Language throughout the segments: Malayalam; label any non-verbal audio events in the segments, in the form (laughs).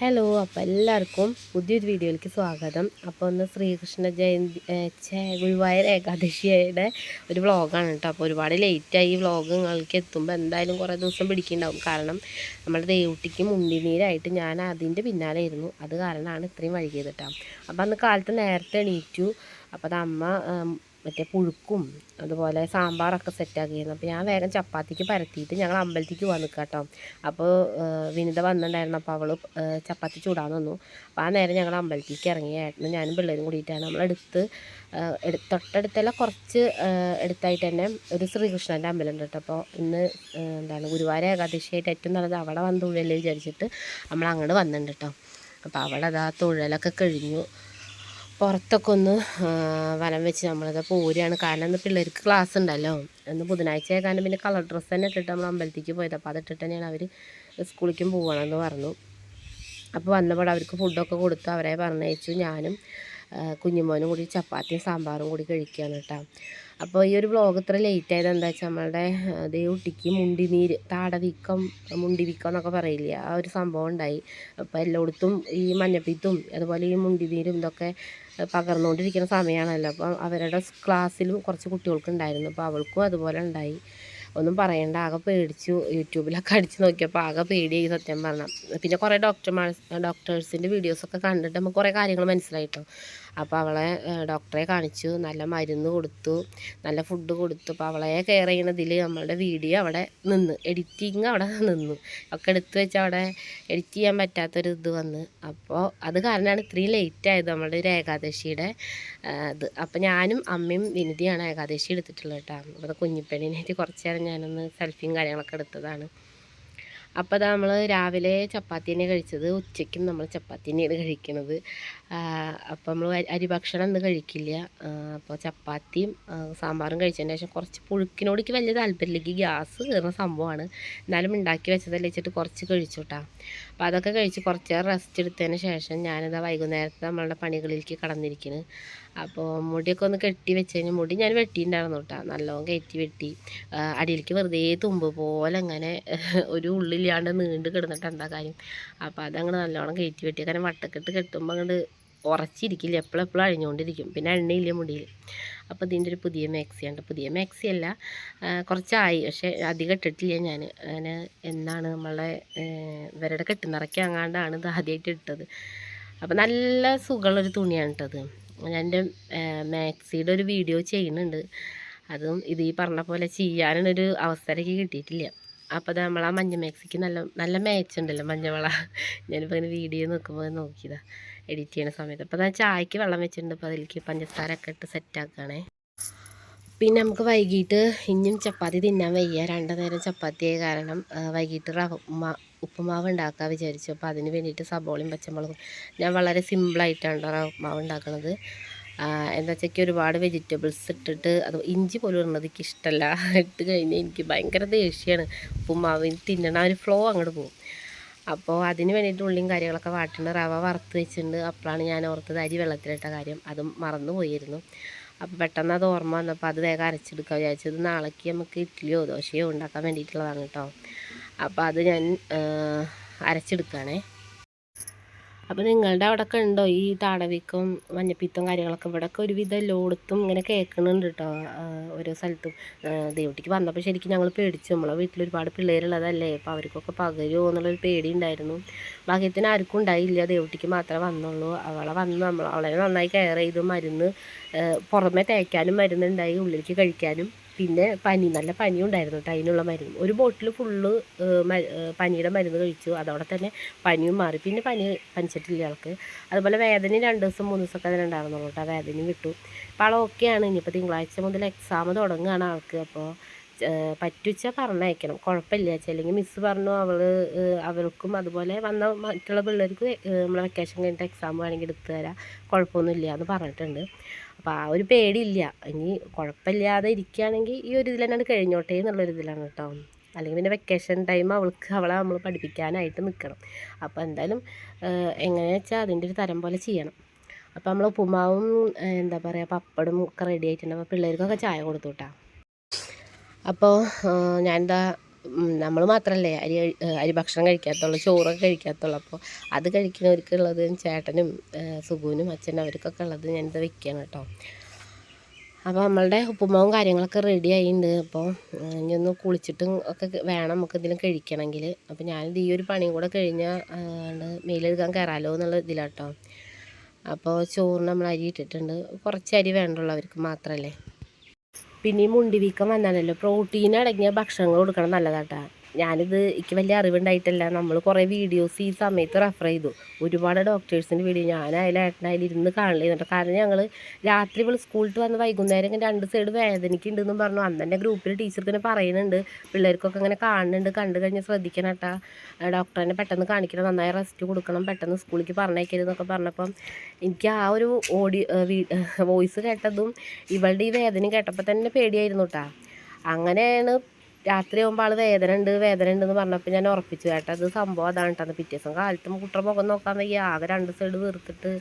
ഹലോ അപ്പോൾ എല്ലാവർക്കും പുതിയൊരു വീഡിയോയിലേക്ക് സ്വാഗതം. അപ്പോൾ ഒന്ന് ശ്രീകൃഷ്ണ ജയന്തി ഗുരുവായൂർ ഏകാദശിയുടെ ഒരു വ്ളോഗാണ് കേട്ടോ. അപ്പോൾ ഒരുപാട് ലേറ്റായി ഈ വ്ളോഗ് നിങ്ങൾക്ക് എത്തുമ്പോൾ എന്തായാലും കുറേ ദിവസം പിടിക്കുന്നുണ്ടാവും കാരണം നമ്മുടെ ദേവുട്ടിക്ക് മുണ്ടിനീരായിട്ട് ഞാൻ അതിന്റെ പിന്നാലെയായിരുന്നു അത് കാരണമാണ് ഇത്രയും വൈകിയത് കേട്ടോ. അപ്പോൾ അന്ന് കാലത്ത് നേരത്തെ എണീറ്റു. അപ്പോൾ അത് അമ്മ മറ്റേ പുഴുക്കും അതുപോലെ സാമ്പാറൊക്കെ സെറ്റാക്കിയിരുന്നു. അപ്പോൾ ഞാൻ വേഗം ചപ്പാത്തിക്ക് പരത്തിയിട്ട് ഞങ്ങൾ അമ്പലത്തിക്ക് പോകാൻ നിൽക്കാം കേട്ടോ അപ്പോൾ വിനിത വന്നിട്ടുണ്ടായിരുന്നു അപ്പോൾ അവൾ ചപ്പാത്തി ചൂടാൻ വന്നു. അപ്പോൾ ആ നേരം ഞങ്ങൾ അമ്പലത്തിലേക്ക് ഇറങ്ങി ഏട്ടനും ഞാനും പിള്ളേരും കൂടിയിട്ടാണ്. നമ്മളെടുത്ത് തൊട്ടടുത്തല്ല കുറച്ച് എടുത്തായിട്ട് തന്നെ ഒരു ശ്രീകൃഷ്ണന്റെ അമ്പലം ഉണ്ട് കേട്ടോ. അപ്പോൾ ഇന്ന് എന്താണ് ഗുരുവായൂർ ഏകാദശിയായിട്ട് ഏറ്റവും നല്ലത് അവിടെ വന്ന് തൊഴിലല്ലേ വിചാരിച്ചിട്ട് നമ്മൾ അങ്ങോട്ട് വന്നിട്ടുണ്ട് കേട്ടോ അപ്പോൾ അവിടെ അതാ തൊഴിലൊക്കെ കഴിഞ്ഞു. പുറത്തൊക്കെ ഒന്ന് വലം വെച്ച് നമ്മളത് പോരുകയാണ് കാരണം ഇന്ന് പിള്ളേർക്ക് ക്ലാസ് ഉണ്ടല്ലോ. ഇന്ന് ബുധനാഴ്ച ആയകാരണം പിന്നെ കളർ ഡ്രസ്സ് തന്നെ ഇട്ടിട്ട് നമ്മൾ അമ്പലത്തിലേക്ക് പോയത്. അപ്പോൾ അതിട്ടിട്ട് തന്നെയാണ് അവർ സ്കൂളിലേക്കും പോകണമെന്ന് പറഞ്ഞു. അപ്പോൾ വന്നപ്പോൾ അവർക്ക് ഫുഡൊക്കെ കൊടുത്ത് അവരെ പറഞ്ഞയച്ചു. ഞാനും കുഞ്ഞുമോനും കൂടി ചപ്പാത്തിയും സാമ്പാറും കൂടി കഴിക്കുകയാണ് കേട്ടോ. അപ്പോൾ ഈ ഒരു വ്ളോഗ് ഇത്ര ലേറ്റ് ആയത് എന്താ വെച്ചാൽ നമ്മളുടെ ദേവുട്ടിക്ക് മുണ്ടിനീര് താടവീക്കം മുണ്ടിവീക്കം എന്നൊക്കെ പറയില്ലേ? ആ ഒരു സംഭവം ഉണ്ടായി. അപ്പോൾ എല്ലായിടത്തും ഈ മഞ്ഞപ്പിത്തും അതുപോലെ ഈ മുണ്ടിനീരും ഇതൊക്കെ പകർന്നുകൊണ്ടിരിക്കുന്ന സമയമാണല്ലോ അപ്പം അവരുടെ ക്ലാസ്സിലും കുറച്ച് കുട്ടികൾക്ക് ഉണ്ടായിരുന്നു. അപ്പോൾ അവൾക്കും അതുപോലെ ഉണ്ടായി. ഒന്നും പറയണ്ട. ആകെ പേടിച്ചു. യൂട്യൂബിലൊക്കെ അടിച്ച് നോക്കിയപ്പോൾ ആകെ പേടിയായി സത്യം പറഞ്ഞാൽ. പിന്നെ കുറേ ഡോക്ടർമാർ ഡോക്ടേഴ്സിന്റെ വീഡിയോസൊക്കെ കണ്ടിട്ട് നമുക്ക് കുറേ കാര്യങ്ങൾ മനസ്സിലായിട്ടോ അപ്പോൾ അവളെ ഡോക്ടറെ കാണിച്ചു. നല്ല മരുന്ന് കൊടുത്തു. നല്ല ഫുഡ് കൊടുത്തു. അപ്പോൾ അവളെ കെയർ ചെയ്യണതിൽ നമ്മളുടെ വീഡിയോ അവിടെ നിന്ന്. എഡിറ്റിങ് അവിടെ നിന്നു. ഒക്കെ എടുത്തു വെച്ച് അവിടെ എഡിറ്റ് ചെയ്യാൻ പറ്റാത്തൊരു ഇത് വന്ന്. അപ്പോൾ അത് കാരണമാണ് ഇത്രയും ലേറ്റ് ആയത് നമ്മളുടെ ഒരു ഏകാദശിയുടെ ഇത്. അപ്പോൾ ഞാനും അമ്മയും വിനിതിയാണ് ഏകാദശി എടുത്തിട്ടുള്ളത് കേട്ടോ. അപ്പോൾ കുഞ്ഞിപ്പെണ്ണിനായിട്ട് കുറച്ച് നേരം ഞാനൊന്ന് സെൽഫിയും കാര്യങ്ങളൊക്കെ എടുത്തതാണ്. അപ്പോൾ നമ്മൾ രാവിലെ ചപ്പാത്തി തന്നെ കഴിച്ചത്. ഉച്ചയ്ക്കും നമ്മൾ ചപ്പാത്തി തന്നെയാണ് കഴിക്കുന്നത് അപ്പോൾ നമ്മൾ അരി ഭക്ഷണം ഒന്നും കഴിക്കില്ല. അപ്പോൾ ചപ്പാത്തിയും സാമ്പാറും കഴിച്ചതിന് ശേഷം കുറച്ച് പുഴുക്കിനോട് എനിക്ക് വലിയ താല്പര്യമില്ലെങ്കിൽ ഗ്യാസ് കയറുന്ന സംഭവമാണ്. എന്നാലും ഉണ്ടാക്കി വെച്ചതല്ലേ വെച്ചിട്ട് കുറച്ച് കഴിച്ചു കേട്ടോ അപ്പോൾ അതൊക്കെ കഴിച്ച് കുറച്ച് റെസ്റ്റ് എടുത്തതിന് ശേഷം ഞാനിതാ വൈകുന്നേരത്തെ നമ്മളുടെ പണികളിലേക്ക് കടന്നിരിക്കുന്നത് അപ്പോൾ മുടിയൊക്കെ ഒന്ന് കെട്ടി വെച്ച് കഴിഞ്ഞാൽ മുടി ഞാൻ വെട്ടിയിട്ടുണ്ടായിരുന്നു കേട്ടോ നല്ലോണം കയറ്റി വെട്ടി. അടിയിലേക്ക് വെറുതെ തുമ്പ് പോലെ അങ്ങനെ ഒരു ഉള്ളില്ലാണ്ട് നീണ്ട് കിടന്നിട്ട് കാര്യം. അപ്പോൾ അതങ്ങോട്ട് നല്ലോണം കയറ്റി വെട്ടി. കാരണം വട്ടക്കെട്ട് കെട്ടുമ്പോൾ അങ്ങോട്ട് ഉറച്ചിരിക്കില്ല. എപ്പോഴും എപ്പോഴും അഴിഞ്ഞുകൊണ്ടിരിക്കും. പിന്നെ എണ്ണയില്ല മുടിയിൽ. അപ്പോൾ ഇതിന്റെ ഒരു പുതിയ മാക്സി ഉണ്ട് പുതിയ മാക്സി അല്ല കുറച്ചായി. പക്ഷേ അധികം ഇട്ടിട്ടില്ല ഞാൻ. അങ്ങനെ എന്നാണ് നമ്മളെ ഇവരുടെ കെട്ടുനിറക്കി അങ്ങാണ്ടാണ് ഇത് ആദ്യമായിട്ട് ഇട്ടത്. അപ്പോൾ നല്ല സുഖമുള്ളൊരു തുണിയാണ് ഇട്ടത് ഞാൻ എന്റെ മാക്സിയുടെ ഒരു വീഡിയോ ചെയ്യുന്നുണ്ട്. അതും ഇത് ഈ പറഞ്ഞ പോലെ ചെയ്യാനൊരു അവസരമൊക്കെ കിട്ടിയിട്ടില്ല. അപ്പോൾ അത് നമ്മൾ ആ മഞ്ഞ മാക്സിക്ക് നല്ല നല്ല മേച്ചുണ്ടല്ലോ മഞ്ഞവള ഞാനിപ്പോൾ ഇങ്ങനെ വീഡിയോ നോക്കുമ്പോൾ നോക്കിയതാ. എഡിറ്റ് ചെയ്യുന്ന സമയത്ത്. അപ്പോൾ ഞാൻ ചായക്ക് വെള്ളം വെച്ചിട്ടുണ്ട്. അപ്പോൾ അതിലേക്ക് പഞ്ചസാര ഒക്കെ ഇട്ട് സെറ്റാക്കുകയാണേ പിന്നെ നമുക്ക് വൈകിട്ട് ഇനിയും ചപ്പാത്തി തിന്നാൻ വയ്യ. രണ്ടു നേരം ചപ്പാത്തിയായ കാരണം വൈകിട്ട് റവ ഉപ്പുമാവ് ഉണ്ടാക്കാൻ വിചാരിച്ചു. അപ്പോൾ അതിന് വേണ്ടിയിട്ട് സബോളയും പച്ചമുളകും. ഞാൻ വളരെ സിമ്പിളായിട്ടാണ് റവ ഉപ്പുമാവ് ഉണ്ടാക്കുന്നത് എന്താ വെച്ചാൽ ഒരുപാട് വെജിറ്റബിൾസ് ഇട്ടിട്ട് അത് ഇഞ്ചി പോലും ഇടുന്നത് എനിക്ക് ഇഷ്ടമല്ല (laughs) ഇട്ട് കഴിഞ്ഞാൽ എനിക്ക് ഭയങ്കര ദേഷ്യമാണ്. ഉപ്പുമാവ് തിന്നണ ഒരു ഫ്ലോ അങ്ങോട്ട് പോകും. അപ്പോൾ അതിന് വേണ്ടിയിട്ട് ഉള്ളിയും കാര്യങ്ങളൊക്കെ വാട്ടുന്നുണ്ട് റവ വറുത്ത് വെച്ചിട്ടുണ്ട് അപ്പോഴാണ് ഞാൻ ഓർത്തത് അരി വെള്ളത്തിലിട്ട കാര്യം. അതും മറന്നു പോയിരുന്നു. അപ്പോൾ പെട്ടെന്ന് അത് ഓർമ്മ വന്നപ്പോൾ അത് വേഗം അരച്ചെടുക്കാൻ വിചാരിച്ചത്. നാളേക്ക് നമുക്ക് ഇഡ്ഡലിയോ ദോശയോ ഉണ്ടാക്കാൻ വേണ്ടിയിട്ടുള്ളതാണ് കേട്ടോ. അപ്പോൾ അത് ഞാൻ അരച്ചെടുക്കുകയാണേ അപ്പോൾ നിങ്ങളുടെ അവിടെയൊക്കെ ഉണ്ടോ? ഈ താടവിക്കും മഞ്ഞപ്പിത്തം കാര്യങ്ങളൊക്കെ ഇവിടെയൊക്കെ ഒരുവിധം എല്ലായിടത്തും ഇങ്ങനെ കേൾക്കുന്നുണ്ട് കേട്ടോ. ഓരോ സ്ഥലത്തും. ദേവട്ടിക്ക് വന്നപ്പോൾ ശരിക്കും ഞങ്ങൾ പേടിച്ചു. നമ്മളെ വീട്ടിൽ ഒരുപാട് പിള്ളേരുള്ളതല്ലേ? അപ്പോൾ അവർക്കൊക്കെ പകരുമോ എന്നുള്ളൊരു പേടി ഉണ്ടായിരുന്നു ഭാഗ്യത്തിന് ആർക്കും ഉണ്ടായില്ല. ദേവട്ടിക്ക് മാത്രമേ വന്നുള്ളൂ. അവളെ വന്ന് നമ്മൾ അവളെ നന്നായി കെയർ ചെയ്തു. മരുന്ന് പുറമെ തേക്കാനും മരുന്നുണ്ടായി ഉള്ളിലേക്ക് കഴിക്കാനും. പിന്നെ പനി നല്ല പനി ഉണ്ടായിരുന്നു കേട്ടോ അതിനുള്ള മരുന്ന്. ഒരു ബോട്ടിൽ ഫുള്ള് പനിയുടെ മരുന്ന് കഴിച്ചു. അതോടെ തന്നെ പനിയും മാറി. പിന്നെ പനി പനിച്ചിട്ടില്ല ആൾക്ക്. അതുപോലെ വേദന രണ്ട് ദിവസം മൂന്ന് ദിവസമൊക്കെ അതിന് ഉണ്ടായിരുന്നുള്ളൂ കേട്ടോ വേദനയും കിട്ടും. അപ്പോൾ ആൾ ഓക്കെയാണ് ഇനിയിപ്പോൾ തിങ്കളാഴ്ച മുതൽ എക്സാം തുടങ്ങുകയാണ് ആൾക്ക്. അപ്പോൾ പറ്റുച്ച പറഞ്ഞയക്കണം. കുഴപ്പമില്ല അല്ലെങ്കിൽ മിസ്സ് പറഞ്ഞു. അവൾ അവൾക്കും അതുപോലെ വന്ന മറ്റുള്ള പിള്ളേർക്ക് നമ്മളെ വെക്കേഷൻ കഴിഞ്ഞിട്ട് എക്സാം വേണമെങ്കിൽ എടുത്തു തരാം. കുഴപ്പമൊന്നുമില്ല എന്ന് പറഞ്ഞിട്ടുണ്ട്. അപ്പോൾ ആ ഒരു പേടിയില്ല. ഇനി കുഴപ്പമില്ലാതെ ഇരിക്കുകയാണെങ്കിൽ ഈ ഒരു ഇതിൽ തന്നെ കഴിഞ്ഞോട്ടെ എന്നുള്ളൊരു ഇതിലാണ് കേട്ടോ. അല്ലെങ്കിൽ പിന്നെ വെക്കേഷൻ ടൈം അവൾക്ക് അവളെ നമ്മൾ പഠിപ്പിക്കാനായിട്ട് നിൽക്കണം. അപ്പോൾ എന്തായാലും എങ്ങനെയാണെന്ന് വെച്ചാൽ അതിന്റെ ഒരു തരം പോലെ ചെയ്യണം. അപ്പോൾ നമ്മൾ ഉപ്പുമാവും എന്താ പറയുക പപ്പടും ഒക്കെ റെഡി ആയിട്ടുണ്ട്. അപ്പോൾ പിള്ളേർക്കൊക്കെ ചായ കൊടുത്തു കേട്ടോ അപ്പോൾ ഞാനിതാ നമ്മൾ മാത്രമല്ലേ അരി അരി ഭക്ഷണം കഴിക്കാത്തുള്ളൂ ചോറൊക്കെ കഴിക്കാത്തുള്ളൂ. അപ്പോൾ അത് കഴിക്കുന്നവർക്കുള്ളത് ചേട്ടനും സുഖുവിനും അച്ഛനും അവർക്കൊക്കെ ഉള്ളത് ഞാനിത് വെക്കുകയാണ് കേട്ടോ. അപ്പോൾ നമ്മളുടെ ഉപ്പുമാവും കാര്യങ്ങളൊക്കെ റെഡി ആയിട്ടുണ്ട് അപ്പോൾ ഇനി ഒന്ന് കുളിച്ചിട്ടും ഒക്കെ വേണം നമുക്ക് എന്തെങ്കിലും കഴിക്കണമെങ്കിൽ അപ്പോൾ ഞാനിത് ഈ ഒരു പണിയും കൂടെ കഴിഞ്ഞാൽ മേലെഴുകാൻ കയറാലോ എന്നുള്ള ഇതിലാട്ടോ അപ്പോൾ ചോറിന് നമ്മൾ അരി ഇട്ടിട്ടുണ്ട്. കുറച്ച് അരി വേണ്ടുള്ളൂ അവർക്ക് മാത്രമല്ലേ പിന്നെ ഈ മുണ്ടി വീക്കം വന്നാലല്ലോ പ്രോട്ടീൻ അടങ്ങിയ ഭക്ഷണങ്ങൾ കൊടുക്കണം നല്ലതാട്ടാ. ഞാനിത് എനിക്ക് വലിയ അറിവുണ്ടായിട്ടല്ല. നമ്മൾ കുറേ വീഡിയോസ് ഈ സമയത്ത് റെഫർ ചെയ്തു. ഒരുപാട് ഡോക്ടേഴ്സിന്റെ വീഡിയോ ഞാനായാലും ഏട്ടനായാലും ഇരുന്ന് കാണില്ല കാരണം ഞങ്ങൾ രാത്രി ഇവൾ സ്കൂളിൽ വന്ന് വൈകുന്നേരം രണ്ട് സൈഡ് വേദനയ്ക്കുണ്ടെന്നും പറഞ്ഞു. അന്ന് തന്നെ ഗ്രൂപ്പിൽ ടീച്ചർക്ക് തന്നെ പറയുന്നുണ്ട്. പിള്ളേർക്കൊക്കെ അങ്ങനെ കാണുന്നുണ്ട്. കണ്ടു കഴിഞ്ഞാൽ ശ്രദ്ധിക്കണം കേട്ടാ ഡോക്ടറിനെ പെട്ടെന്ന് കാണിക്കണം. നന്നായി റെസ്റ്റ് കൊടുക്കണം. പെട്ടെന്ന് സ്കൂളിലേക്ക് പറഞ്ഞേക്കരുതെന്നൊക്കെ പറഞ്ഞപ്പം എനിക്ക് ആ ഒരു ഓഡിയോ വോയിസ് കേട്ടതും ഇവളുടെ ഈ വേദന കേട്ടപ്പോൾ തന്നെ പേടിയായിരുന്നു കേട്ടാ അങ്ങനെയാണ് രാത്രി ആകുമ്പോൾ ആൾ വേദന ഉണ്ട് വേദന ഉണ്ടെന്ന് പറഞ്ഞപ്പോൾ ഞാൻ ഉറപ്പിച്ചു. കേട്ടോ അത് സംഭവം അതാണ് കേട്ടോ പിറ്റേ ദിവസം കാലത്തും കുട്ടറെ മുഖം നോക്കാൻ വയ്യ. ആകെ രണ്ട് സൈഡ് വീർത്തിട്ട്.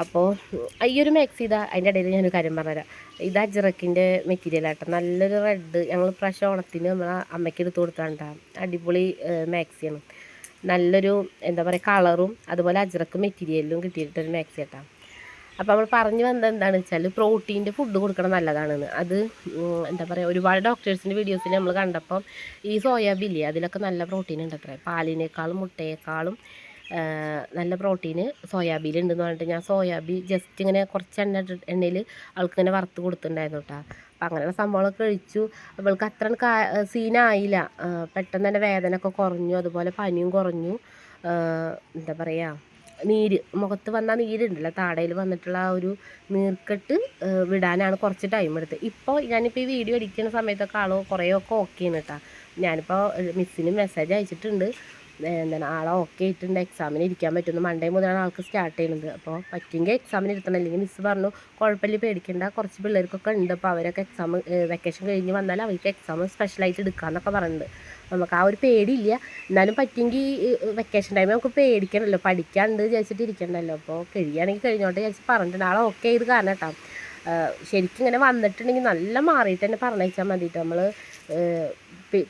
അപ്പോൾ ഈ ഒരു മാക്സി ഇതാ. അതിന്റെ ഇടയിൽ ഞാനൊരു കാര്യം പറഞ്ഞുതരാം. ഇത് അജ്രക്കിന്റെ മെറ്റീരിയൽ ആട്ടോ നല്ലൊരു റെഡ് ഞങ്ങൾ പ്രാവശ്യം ഓണത്തിന് നമ്മളെ അമ്മയ്ക്ക് എടുത്ത് കൊടുത്താണ്ടാ അടിപൊളി മാക്സിയാണ് നല്ലൊരു എന്താ പറയുക കളറും അതുപോലെ അജ്രക്ക് മെറ്റീരിയലും കിട്ടിയിട്ടൊരു മാക്സി ആട്ടാ അപ്പോൾ നമ്മൾ പറഞ്ഞു വന്നത് എന്താണെന്ന് വെച്ചാൽ പ്രോട്ടീന്റെ ഫുഡ് കൊടുക്കണം നല്ലതാണെന്ന്. അത് എന്താ പറയുക ഒരുപാട് ഡോക്ടേഴ്സിന്റെ വീഡിയോസിൽ നമ്മൾ കണ്ടപ്പം ഈ സോയാബീൻ അതിലൊക്കെ നല്ല പ്രോട്ടീൻ ഉണ്ട് അത്ര. പാലിനേക്കാളും മുട്ടയേക്കാളും നല്ല പ്രോട്ടീന് സോയാബീൻ ഉണ്ടെന്ന് പറഞ്ഞിട്ട് ഞാൻ സോയാബീൻ ജസ്റ്റ് ഇങ്ങനെ കുറച്ച് എണ്ണ എണ്ണയിൽ ആൾക്ക് ഇങ്ങനെ വറുത്ത് കൊടുത്തിട്ടുണ്ടായിരുന്നു കേട്ടോ അപ്പം അങ്ങനെയുള്ള സംഭവങ്ങളൊക്കെ കഴിച്ചു. അവൾക്ക് അത്ര സീനായില്ല. പെട്ടെന്ന് തന്നെ വേദന ഒക്കെ കുറഞ്ഞു അതുപോലെ പനിയും കുറഞ്ഞു. എന്താ പറയുക നീര് മുഖത്ത് വന്ന നീരുണ്ടല്ലോ. താടയിൽ വന്നിട്ടുള്ള ആ ഒരു നീർക്കെട്ട് വിടാനാണ് കുറച്ച് ടൈം എടുത്തത്. ഇപ്പോൾ ഞാനിപ്പോൾ ഈ വീഡിയോ എഡിക്കുന്ന സമയത്തൊക്കെ ആൾ കുറേയൊക്കെ ഓക്കെയാണ് കേട്ടോ ഞാനിപ്പോൾ മിസ്സിന് മെസ്സേജ് അയച്ചിട്ടുണ്ട്. എന്താണ് ആളെ ഓക്കെ ആയിട്ടുണ്ട്. എക്സാമിന് ഇരിക്കാൻ പറ്റുന്നു. മൺഡേ മുതലാണ് ആൾക്ക് സ്റ്റാർട്ട് ചെയ്യുന്നത്. അപ്പോൾ പറ്റുമെങ്കിൽ എക്സാമിന് ഇരുത്തണം. അല്ലെങ്കിൽ മിസ്സ് പറഞ്ഞു കുഴപ്പമില്ല പേടിക്കേണ്ട. കുറച്ച് പിള്ളേർക്കൊക്കെ ഉണ്ട്. അപ്പോൾ അവരൊക്കെ എക്സാം വെക്കേഷൻ കഴിഞ്ഞ് വന്നാൽ അവർക്ക് എക്സാം സ്പെഷ്യലായിട്ട് എടുക്കാമെന്നൊക്കെ പറയുന്നുണ്ട് നമുക്ക് ആ ഒരു പേടിയില്ല. എന്നാലും പറ്റുമെങ്കിൽ വെക്കേഷൻ ടൈമിൽ നമുക്ക് പേടിക്കണമല്ലോ പഠിക്കാണ്ട് വിചാരിച്ചിട്ട് ഇരിക്കണ്ടല്ലോ അപ്പോൾ കഴിയുകയാണെങ്കിൽ കഴിഞ്ഞോട്ടെ വിചാരിച്ച് പറഞ്ഞിട്ടുണ്ട്. ആളെ ഓക്കെ ചെയ്ത് കാരണം കേട്ടോ. ശരിക്കും ഇങ്ങനെ വന്നിട്ടുണ്ടെങ്കിൽ നല്ല മാറിയിട്ട് തന്നെ പറഞ്ഞയച്ചാൽ മതിയിട്ട് നമ്മൾ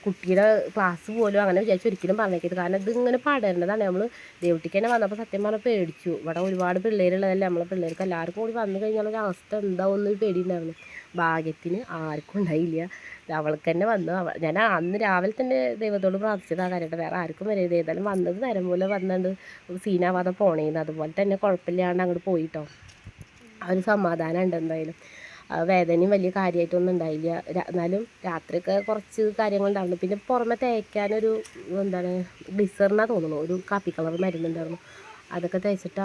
കുട്ടിയുടെ ക്ലാസ് പോലും അങ്ങനെ വിചാരിച്ച് ഒരിക്കലും പറഞ്ഞേക്കരുത് കാരണം ഇതിങ്ങനെ പടരേണ്ടതാണ് നമ്മൾ ദേവട്ടിക്ക് തന്നെ വന്നപ്പോൾ സത്യം പറഞ്ഞാൽ പേടിച്ചു. ഇവിടെ ഒരുപാട് പിള്ളേരുള്ളതല്ലേ? നമ്മളെ പിള്ളേർക്ക് എല്ലാവർക്കും കൂടി വന്നു കഴിഞ്ഞാൽ ഒരു അവസ്ഥ പേടി ഉണ്ടായിരുന്നു ഭാഗ്യത്തിന് ആർക്കും ഉണ്ടായില്ല. അവൾക്ക് തന്നെ വന്നു. ഞാൻ അന്ന് രാവിലെ തന്നെ ദൈവത്തോട് പ്രാർത്ഥിച്ചതാ കാര്യമായിട്ട്. വേറെ ആർക്കും വരരുത്. ഏതായാലും വന്നത് നേരം പോലെ വന്നുകൊണ്ട് സീനാവാതെ പോണേന്ന്. അതുപോലെ തന്നെ കുഴപ്പമില്ലാണ്ട് അങ്ങോട്ട് പോയിട്ടോ. ആ ഒരു സമാധാനം ഉണ്ട് എന്തായാലും. വേദനയും വലിയ കാര്യമായിട്ടൊന്നും ഉണ്ടായില്ല. എന്നാലും രാത്രിയൊക്കെ കുറച്ച് കാര്യങ്ങളുണ്ടായിരുന്നു പിന്നെ പുറമെ തേക്കാനൊരു എന്താണ് ഗ്ലിസറിനാ തോന്നുന്നു. ഒരു കാപ്പി കളർ മരുന്നുണ്ടായിരുന്നു. അതൊക്കെ തേച്ചിട്ട്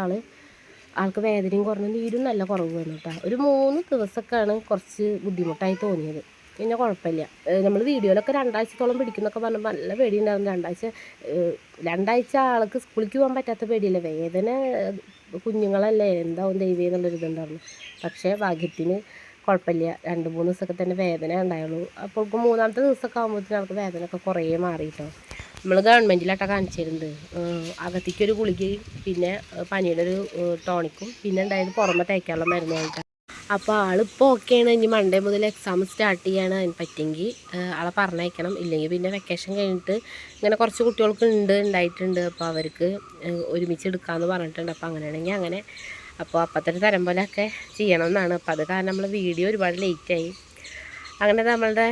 ആൾക്ക് വേദനയും കുറഞ്ഞു. നീരും നല്ല കുറവ് വന്നു കേട്ടോ. ഒരു മൂന്ന് ദിവസമൊക്കെയാണ് കുറച്ച് ബുദ്ധിമുട്ടായി തോന്നിയത്. പിന്നെ കുഴപ്പമില്ല. നമ്മൾ വീഡിയോയിലൊക്കെ രണ്ടാഴ്ചത്തോളം പിടിക്കുന്നൊക്കെ പറഞ്ഞപ്പോൾ നല്ല പേടിയുണ്ടായിരുന്നു. രണ്ടാഴ്ച രണ്ടാഴ്ച ആൾക്ക് സ്കൂളിലേക്ക് പോകാൻ പറ്റാത്ത പേടിയില്ല. വേദന കുഞ്ഞുങ്ങളല്ലേ. എന്താവും ദൈവം എന്നുള്ളൊരിതുണ്ടായിരുന്നു. പക്ഷേ ഭാഗ്യത്തിന് കുഴപ്പമില്ല. രണ്ട് മൂന്ന് ദിവസമൊക്കെ തന്നെ വേദന ഉണ്ടായുള്ളൂ. അപ്പോൾ ഇപ്പോൾ മൂന്നാമത്തെ ദിവസമൊക്കെ ആകുമ്പോഴത്തേനും അവർക്ക് വേദനയൊക്കെ കുറേ മാറിയിട്ടോ നമ്മൾ ഗവൺമെന്റിലാട്ടോ കാണിച്ചിരുന്നത്. അകത്തേക്കൊരു ഗുളികയും പിന്നെ പനിയുടെ ഒരു ടോണിക്കും പിന്നെ ഉണ്ടായത് പുറമെ തേക്കാനുള്ള മരുന്നായിട്ട് അപ്പോൾ ആളിപ്പോൾ ഓക്കെയാണ് ഇനി മൺഡേ മുതൽ എക്സാം സ്റ്റാർട്ട് ചെയ്യാണ്. അതിന് പറ്റുമെങ്കിൽ ആളെ പറഞ്ഞയക്കണം. ഇല്ലെങ്കിൽ പിന്നെ വെക്കേഷൻ കഴിഞ്ഞിട്ട് ഇങ്ങനെ കുറച്ച് കുട്ടികൾക്ക് ഉണ്ട് ഉണ്ടായിട്ടുണ്ട്. അപ്പോൾ അവർക്ക് ഒരുമിച്ച് എടുക്കാമെന്ന് പറഞ്ഞിട്ടുണ്ട്. അപ്പോൾ അങ്ങനെയാണെങ്കിൽ അങ്ങനെ അപ്പോൾ അപ്പത്തൊരു തരം പോലെയൊക്കെ ചെയ്യണം എന്നാണ് അപ്പോൾ അത് കാരണം നമ്മൾ വീഡിയോ ഒരുപാട് ലേറ്റായി. അങ്ങനെ നമ്മളുടെ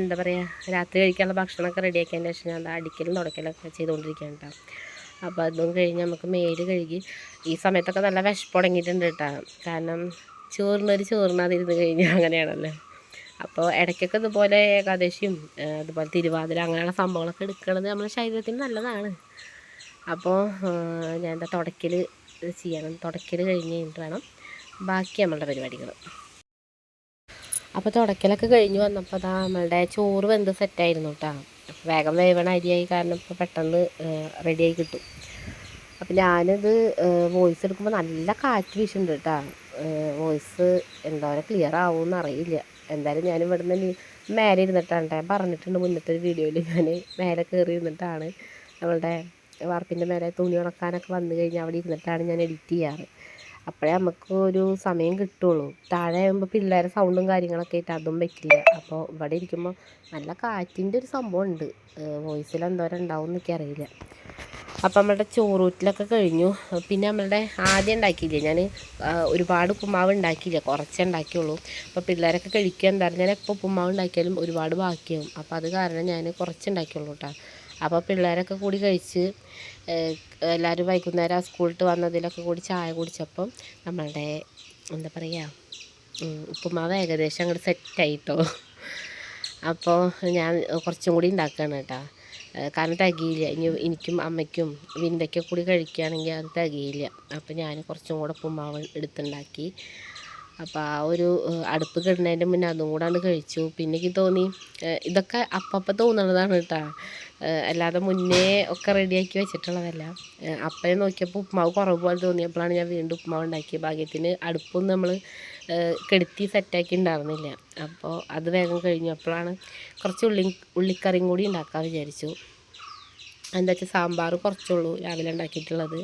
എന്താ പറയുക രാത്രി കഴിക്കാനുള്ള ഭക്ഷണമൊക്കെ റെഡിയാക്കിയതിന് ശേഷം ഞാൻ അടിക്കലും തുടക്കലൊക്കെ ചെയ്തുകൊണ്ടിരിക്കുകയാണ് കേട്ടോ. അപ്പോൾ അതും കഴിഞ്ഞ് നമുക്ക് മേൽ കഴുകി ഈ സമയത്തൊക്കെ നല്ല വിശപ്പ് തുടങ്ങിയിട്ടുണ്ട് കേട്ടോ. കാരണം ചോറിനൊരു ചോറിനാതിരുന്ന് കഴിഞ്ഞാൽ അങ്ങനെയാണല്ലോ. അപ്പോൾ ഇടയ്ക്കൊക്കെ ഇതുപോലെ ഏകാദശിയും അതുപോലെ തിരുവാതിര അങ്ങനെയുള്ള സംഭവങ്ങളൊക്കെ എടുക്കുന്നത് നമ്മുടെ ശരീരത്തിന് നല്ലതാണ്. അപ്പോൾ ഞാൻ എന്താ തുടയ്ക്കൽ ചെയ്യണം തുടയ്ക്കൽ കഴിഞ്ഞ് കഴിഞ്ഞിട്ട് വേണം ബാക്കി നമ്മളുടെ പരിപാടികൾ അപ്പോൾ തുടക്കലൊക്കെ കഴിഞ്ഞ് വന്നപ്പോൾ അതാ നമ്മളുടെ ചോറ് വെന്ത് സെറ്റായിരുന്നു കേട്ടോ വേഗം വേവണ അരിയായി കാരണം ഇപ്പോൾ പെട്ടെന്ന് റെഡിയായി കിട്ടും. അപ്പം ഞാനിത് വോയിസ് എടുക്കുമ്പോൾ നല്ല കാറ്റ് വീശുന്നുണ്ട് കേട്ടോ വോയിസ് എന്താ പറയുക ക്ലിയർ ആവുമെന്ന് അറിയില്ല. എന്തായാലും ഞാൻ ഇവിടുന്ന് മേലെ ഇരുന്നിട്ടാണ് പറഞ്ഞിട്ടുണ്ട് മുന്നത്തെ ഒരു വീഡിയോയിൽ ഞാൻ മേലെ കയറി ഇരുന്നിട്ടാണ് നമ്മളുടെ വാർപ്പിന്റെ മേലെ തുണി ഉണക്കാനൊക്കെ വന്നു കഴിഞ്ഞാൽ അവിടെ ഇരുന്നിട്ടാണ് ഞാൻ എഡിറ്റ് ചെയ്യാറ്. അപ്പോഴേ നമുക്ക് ഒരു സമയം കിട്ടുള്ളൂ. താഴെ ആകുമ്പോൾ പിള്ളേരെ സൗണ്ടും കാര്യങ്ങളൊക്കെ ആയിട്ട് അതും പറ്റില്ല. അപ്പോൾ ഇവിടെ ഇരിക്കുമ്പോൾ നല്ല കാറ്റിന്റെ ഒരു സംഭവം ഉണ്ട് വോയിസിൽ എന്തോരം ഉണ്ടാവും എന്നൊക്കെ അറിയില്ല. അപ്പം നമ്മളുടെ ചോറൂറ്റിലൊക്കെ കഴിഞ്ഞു. പിന്നെ നമ്മളുടെ ആദ്യം ഉണ്ടാക്കിയില്ലേ? ഞാൻ ഒരുപാട് ഉപ്പുമാവ് ഉണ്ടാക്കിയില്ല. കുറച്ചേ ഉണ്ടാക്കിയുള്ളൂ. അപ്പോൾ പിള്ളേരൊക്കെ കഴിക്കുക എന്തായാലും ഞാൻ എപ്പോൾ ഉപ്പുമാവ് ഉണ്ടാക്കിയാലും ഒരുപാട് ബാക്കിയാവും. അപ്പോൾ അത് കാരണം ഞാൻ കുറച്ച് ഉണ്ടാക്കിയുള്ളൂ കേട്ടോ അപ്പോൾ പിള്ളേരൊക്കെ കൂടി കഴിച്ച് എല്ലാവരും വൈകുന്നേരം സ്കൂളിട്ട് വന്നതിലൊക്കെ കൂടി ചായ കുടിച്ചപ്പം നമ്മളുടെ എന്താ പറയുക ഉപ്പുമാവ് ഏകദേശം അങ്ങോട്ട് സെറ്റായിട്ടോ. അപ്പോൾ ഞാൻ കുറച്ചും കൂടി ഉണ്ടാക്കുകയാണ് കേട്ടോ. കാരണം തികയില്ല. ഇനി എനിക്കും അമ്മയ്ക്കും വിനിതയ്ക്കും കൂടി കഴിക്കുകയാണെങ്കിൽ അത് തികയില്ല. അപ്പോൾ ഞാൻ കുറച്ചും കൂടെ ഉപ്പുമാവ് എടുത്തുണ്ടാക്കി. അപ്പോൾ ആ ഒരു അടുപ്പ് കിടന്നതിന്റെ മുന്നേ അതും കൂടാണ്ട് കഴിച്ചു. പിന്നെ എനിക്ക് തോന്നി ഇതൊക്കെ അപ്പപ്പം തോന്നുന്നതാണ് കേട്ടോ. അല്ലാതെ മുന്നേ ഒക്കെ റെഡിയാക്കി വെച്ചിട്ടുള്ളതല്ല. അപ്പനെ നോക്കിയപ്പോൾ ഉപ്പുമാവ് കുറവ് പോലെ തോന്നിയപ്പോഴാണ് ഞാൻ വീണ്ടും ഉപ്പുമാവ് ഉണ്ടാക്കിയത്. ഭാഗ്യത്തിന് അടുപ്പൊന്നും നമ്മൾ കെടുത്തി സെറ്റാക്കി ഉണ്ടായിരുന്നില്ല. അപ്പോൾ അത് വേഗം കഴിഞ്ഞു അപ്പോഴാണ് കുറച്ച് ഉള്ളി ഉള്ളിക്കറിയും കൂടി ഉണ്ടാക്കാൻ വിചാരിച്ചു. എന്താ വെച്ചാൽ സാമ്പാർ കുറച്ചുള്ളൂ രാവിലെ ഉണ്ടാക്കിയിട്ടുള്ളത്.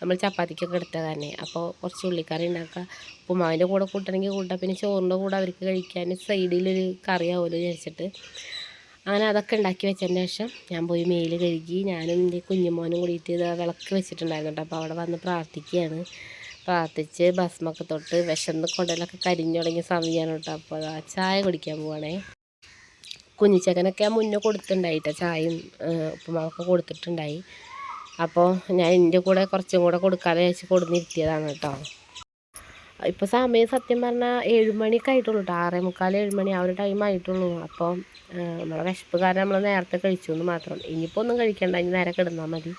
നമ്മൾ ചപ്പാത്തിക്കൊക്കെ എടുത്ത തന്നെ. അപ്പോൾ കുറച്ച് ഉള്ളിക്കറി ഉണ്ടാക്കുക ഉപ്പുമാവിന്റെ കൂടെ കൂട്ടണമെങ്കിൽ കൂട്ടാം. പിന്നെ ചോറിന്റെ കൂടെ അവർക്ക് കഴിക്കാൻ സൈഡിലൊരു കറി ആവുമല്ലോ വിചാരിച്ചിട്ട്. അങ്ങനെ അതൊക്കെ ഉണ്ടാക്കി വെച്ചതിന് ശേഷം ഞാൻ പോയി മേൽ കഴുകി ഞാനും എന്റെ കുഞ്ഞുമോനും കൂടിയിട്ട് ഇത് വിളക്ക് വെച്ചിട്ടുണ്ടായിരുന്നു കേട്ടോ. അപ്പോൾ അവിടെ വന്ന് പ്രാർത്ഥിക്കുകയാണ്. പ്രാർത്ഥിച്ച് ഭസ്മൊക്കെ തൊട്ട് വിശന്ന് കൊണ്ടലൊക്കെ കരിഞ്ഞു തുടങ്ങിയ സമയമാണ് കേട്ടോ. അപ്പോൾ ചായ കുടിക്കാൻ പോവാണേ. കുഞ്ഞിച്ചക്കനൊക്കെ മുന്നേ കൊടുത്തിട്ടുണ്ടായിട്ടോ ചായയും ഉപ്പുമാവൊക്കെ കൊടുത്തിട്ടുണ്ടായി. അപ്പോൾ ഞാൻ എന്റെ കൂടെ കുറച്ചും കൂടെ കൊടുക്കാതെ വെച്ച് കൊടുന്നിരുത്തിയതാണ് കേട്ടോ. ഇപ്പോൾ സമയം സത്യം പറഞ്ഞാൽ ഏഴുമണിയൊക്കെ ആയിട്ടുള്ളൂ കേട്ടോ ആറേ മുക്കാൽ ഏഴുമണി ആ ഒരു ടൈം ആയിട്ടുള്ളൂ. അപ്പോൾ നമ്മളെ വിശപ്പ് കാരണം നമ്മൾ നേരത്തെ കഴിച്ചു എന്ന് മാത്രം. ഇനിയിപ്പോൾ ഒന്നും കഴിക്കണ്ട. ഇനി നേരെ കിടന്നാൽ മതി.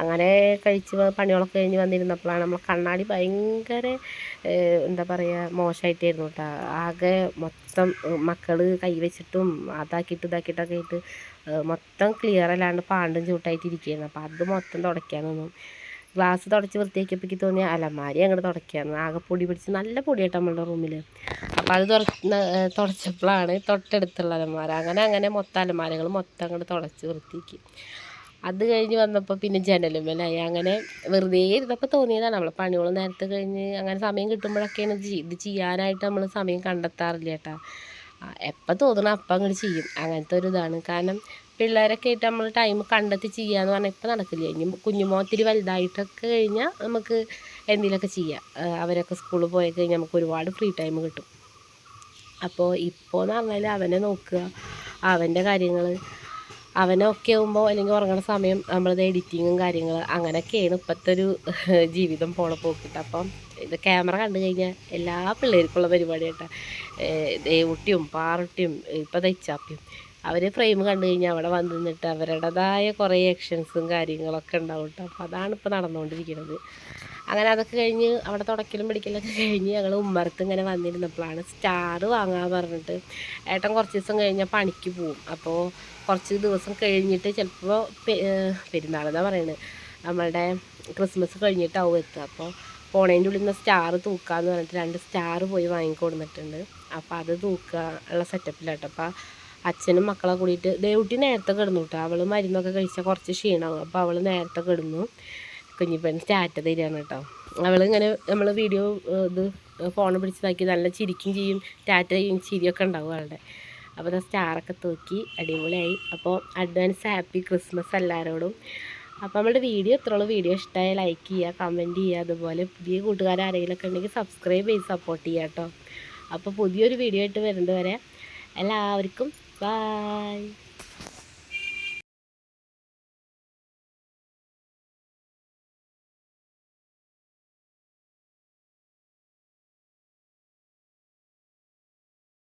അങ്ങനെ കഴിച്ച് പണികളൊക്കെ കഴിഞ്ഞ് വന്നിരുന്നപ്പോഴാണ് നമ്മൾ കണ്ണാടി ഭയങ്കര എന്താ പറയുക മോശമായിട്ടായിരുന്നു കേട്ടോ ആകെ മൊത്തം മക്കൾ കൈവച്ചിട്ടും അതാക്കിയിട്ട് ഇതാക്കിയിട്ടൊക്കെ ആയിട്ട് മൊത്തം ക്ലിയർ അല്ലാണ്ട് പാണ്ടും ചൂട്ടായിട്ട് അപ്പോൾ അത് മൊത്തം തുടയ്ക്കാനൊന്നും ഗ്ലാസ് തുടച്ച് വൃത്തിയാക്കിയപ്പോൾ തോന്നിയ അലമാരി അങ്ങോട്ട് തുടയ്ക്കാന്ന് ആകെ പൊടി പിടിച്ച് നല്ല പൊടിയായിട്ട് നമ്മളുടെ റൂമിൽ അപ്പോൾ അത് തുറക്കുന്ന തുടച്ചപ്പോഴാണ് തൊട്ടടുത്തുള്ള അലമാര. അങ്ങനെ അങ്ങനെ മൊത്തം അലമാരകൾ മൊത്തം അങ്ങോട്ട് തുടച്ച് വൃത്തിയാക്കി. അത് കഴിഞ്ഞ് വന്നപ്പോൾ പിന്നെ ജനലുമേലായി അങ്ങനെ വെറുതെ ഇരുന്നപ്പോൾ തോന്നിയതാണ് നമ്മൾ പണികൾ നേരത്തെ കഴിഞ്ഞ് അങ്ങനെ സമയം കിട്ടുമ്പോഴൊക്കെയാണ് ഇത് ചെയ്യാനായിട്ട് നമ്മൾ സമയം കണ്ടെത്താറില്ല കേട്ടോ. എപ്പോൾ തോന്നണം അപ്പം അങ്ങോട്ട് ചെയ്യും. അങ്ങനത്തെ ഒരു ഇതാണ്. കാരണം പിള്ളേരൊക്കെ ആയിട്ട് നമ്മൾ ടൈം കണ്ടെത്തി ചെയ്യാന്ന് പറഞ്ഞാൽ ഇപ്പം നടക്കില്ല? ഇനി കുഞ്ഞുമോ ഒത്തിരി വലുതായിട്ടൊക്കെ കഴിഞ്ഞാൽ നമുക്ക് എന്തെങ്കിലുമൊക്കെ ചെയ്യാം. അവരൊക്കെ സ്കൂളിൽ പോയി കഴിഞ്ഞാൽ നമുക്ക് ഒരുപാട് ഫ്രീ ടൈം കിട്ടും. അപ്പോൾ ഇപ്പോൾ എന്ന് പറഞ്ഞാൽ അവനെ നോക്കുക. അവന്റെ കാര്യങ്ങൾ അവനൊക്കെ ആകുമ്പോൾ അല്ലെങ്കിൽ ഉറങ്ങണ സമയം നമ്മളത് എഡിറ്റിങ്ങും കാര്യങ്ങൾ അങ്ങനെയൊക്കെയാണ് ഇപ്പോഴത്തെ ഒരു ജീവിതം പോണ പോക്കിട്ട് അപ്പം ഇത് ക്യാമറ കണ്ടു കഴിഞ്ഞാൽ എല്ലാ പിള്ളേർക്കുള്ള പരിപാടി കേട്ടോ. ദേവുട്ടിയും പാറുട്ടിയും ഇപ്പം തയ്ച്ചാപ്പിയും അവർ ഫ്രെയിം കണ്ടു കഴിഞ്ഞാൽ അവിടെ വന്ന് നിന്നിട്ട് അവരുടേതായ കുറേ ആക്ഷൻസും കാര്യങ്ങളൊക്കെ ഉണ്ടാവും കേട്ടോ. അപ്പോൾ അതാണ് ഇപ്പോൾ നടന്നുകൊണ്ടിരിക്കുന്നത് അങ്ങനെ അതൊക്കെ കഴിഞ്ഞ് അവിടെ തുടക്കലും പിടിക്കലൊക്കെ കഴിഞ്ഞ് ഞങ്ങൾ ഉമ്മറത്ത് ഇങ്ങനെ വന്നിരുന്നപ്പോഴാണ് സ്റ്റാർ വാങ്ങാൻ പറഞ്ഞിട്ട് ഏട്ടൻ കുറച്ച് ദിവസം കഴിഞ്ഞാൽ പണിക്ക് പോവും. അപ്പോൾ കുറച്ച് ദിവസം കഴിഞ്ഞിട്ട് ചിലപ്പോൾ പെരുന്നാളെന്നാണ് പറയുന്നത് നമ്മളുടെ ക്രിസ്മസ് കഴിഞ്ഞിട്ടാവും എത്തുക. അപ്പോൾ പോണേന്റെ ഉള്ളിൽ നിന്ന് സ്റ്റാർ തൂക്കാന്ന് പറഞ്ഞിട്ട് രണ്ട് സ്റ്റാർ പോയി വാങ്ങിക്കൊടുന്നിട്ടുണ്ട് അപ്പോൾ അത് തൂക്കുക ഉള്ള സെറ്റപ്പിലാട്ടോ അപ്പോൾ അച്ഛനും മക്കളെ കൂടിയിട്ട് ദേവുട്ടി നേരത്തെ കിടന്നു കേട്ടോ അവൾ മരുന്നൊക്കെ കഴിച്ചാൽ കുറച്ച് ക്ഷീണമാകും അപ്പോൾ അവൾ നേരത്തെ കിടന്നു. കുഞ്ഞിപ്പൻ സ്റ്റാറ്റ തരികയാണ് കേട്ടോ അവളിങ്ങനെ നമ്മൾ വീഡിയോ ഇത് ഫോൺ പിടിച്ചതാക്കി നല്ല ചിരിക്കും ചെയ്യും ടാറ്റ ചെയ്യും ചിരിയൊക്കെ ഉണ്ടാവും അവളുടെ. അപ്പോൾ സ്റ്റാറൊക്കെ തൂക്കി അടിപൊളിയായി. അപ്പോൾ അഡ്വാൻസ് ഹാപ്പി ക്രിസ്മസ് എല്ലാവരോടും അപ്പോൾ നമ്മുടെ വീഡിയോ ഇത്രയുള്ള വീഡിയോ ഇഷ്ടമായ ലൈക്ക് ചെയ്യുക കമന്റ് ചെയ്യുക അതുപോലെ പുതിയ കൂട്ടുകാർ ആരെങ്കിലുമൊക്കെ ഉണ്ടെങ്കിൽ സബ്സ്ക്രൈബ് ചെയ്ത് സപ്പോർട്ട് ചെയ്യുക കേട്ടോ അപ്പോൾ പുതിയൊരു വീഡിയോ ആയിട്ട് വരുന്നത് വരെ എല്ലാവർക്കും Bye.